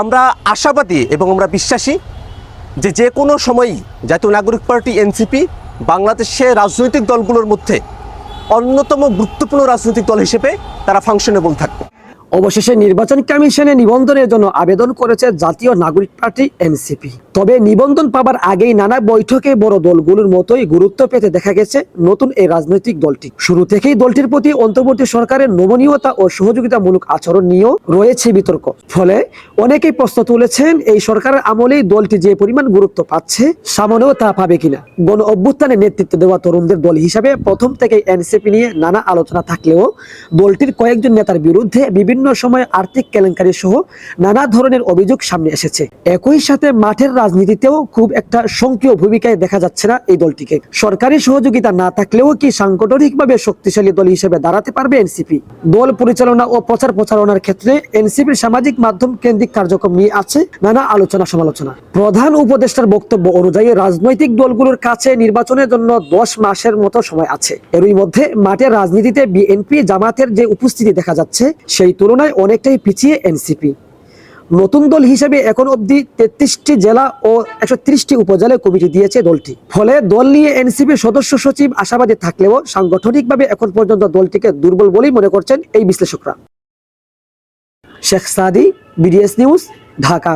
আমরা আশাবাদী এবং আমরা বিশ্বাসী যে যে কোনো সময়ই জাতীয় নাগরিক পার্টি এনসিপি বাংলাদেশে রাজনৈতিক দলগুলোর মধ্যে অন্যতম গুরুত্বপূর্ণ রাজনৈতিক দল হিসেবে তারা ফাংশনেবল থাকবে। অবশেষে নির্বাচন কমিশনে নিবন্ধনের জন্য আবেদন করেছে জাতীয় নাগরিক পার্টি এনসিপি। তবে নিবন্ধন পাবার আগেই নানা বৈঠকে বড় দলগুলোর মতোই গুরুত্ব পেতে দেখা গেছে নতুন এই রাজনৈতিক দলটি। শুরু থেকেই দলটির প্রতি অন্তর্বর্তী সরকারের নমনীয়তা ও সহযোগিতামূলক আচরণ নিয়েও রয়েছে বিতর্ক। ফলে অনেকেই প্রশ্ন তুলেছেন, এই সরকারের আমলেই দলটি যে পরিমাণ গুরুত্ব পাচ্ছে, সামনেও তা পাবে কিনা? গণ অভ্যুত্থানে নেতৃত্ব দেওয়া তরুণদের দল হিসাবে প্রথম থেকে এনসিপি নিয়ে নানা আলোচনা থাকলেও দলটির কয়েকজন নেতার বিরুদ্ধে বিভিন্ন সময় আর্থিক কেলেঙ্কারি সহ নানা ধরনের অভিযোগ সামনে এসেছে। একই সাথে মাঠের রাজনীতিতেও খুব একটা সক্রিয় ভূমিকায় দেখা যাচ্ছে না এই দলটিকে। সরকারি সহযোগিতা না থাকলেও কি সাংগঠনিকভাবে শক্তিশালী দল হিসেবে দাঁড়াতে পারবে এনসিপি? দল পরিচালনা ও প্রচার প্রচারণার ক্ষেত্রে এনসিপির সামাজিক মাধ্যম কেন্দ্রিক কার্যক্রম নিয়ে আছে নানা আলোচনা সমালোচনা। প্রধান উপদেষ্টার বক্তব্য অনুযায়ী রাজনৈতিক দলগুলোর কাছে নির্বাচনের জন্য দশ মাসের মতো সময় আছে। এরই মধ্যে মাঠের রাজনীতিতে বিএনপি জামাতের যে উপস্থিতি দেখা যাচ্ছে, সেই তুলনায় অনেকটাই পিছিয়ে এনসিপি। নতুন দল হিসেবে এখন অবধি তেত্রিশটি জেলা ও একশো ত্রিশটি উপজেলায় কমিটি দিয়েছে দলটি। ফলে দল নিয়ে এনসিপি সদস্য সচিব আশাবাদী থাকলেও সাংগঠনিকভাবে এখন পর্যন্ত দলটিকে দুর্বল বলেই মনে করছেন এই বিশ্লেষকরা। Sheikh Sadi, BDS news, Dhaka.